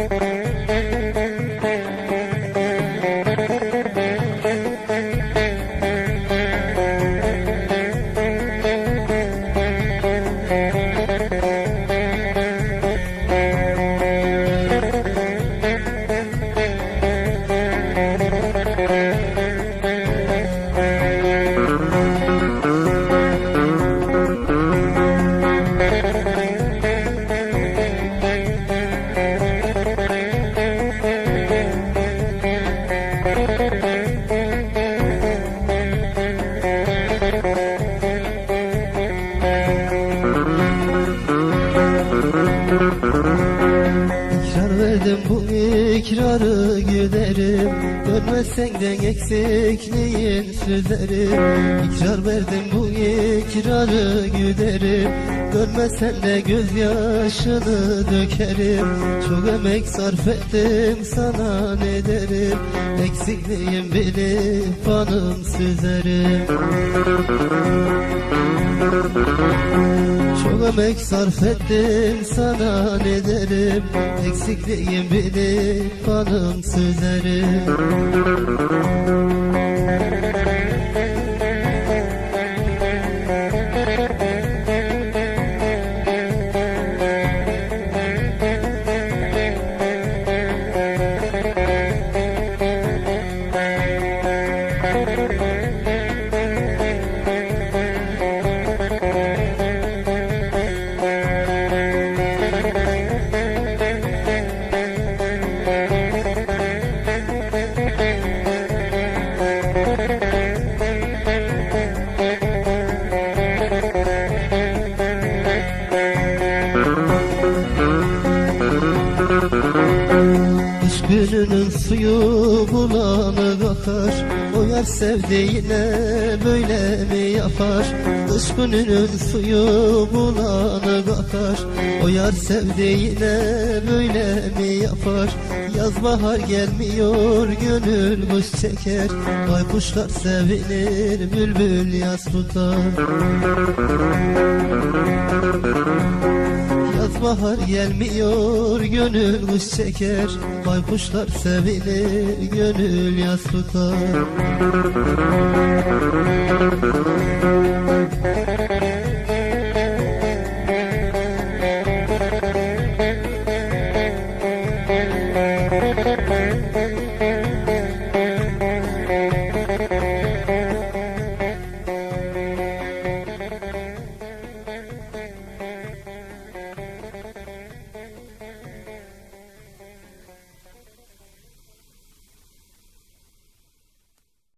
İkrar verdim bu ikrarı güderim Dönmezsen de eksikliğin süzerim. İkrar verdim bu ikrarı güderim Dönmezsen de gözyaşını dökerim. Çok emek sarf ettim sana ne derim? Eksikliğin bilip fanım süzerim. çok emek sarf ettim sana ne derim? Eksikliğim bilip fanım süzerim Kış gününün suyu bulanık akar O yer sevdiğine böyle mi yapar? Kış gününün suyu bulanık akar O yer sevdiğine böyle mi yapar? Yaz bahar gelmiyor gönül kuş çeker Baykuşlar sevinir bülbül yaz tutar bahar gelmiyor gönül kuş çeker. Baykuşlar sevinir gönül yaz tutar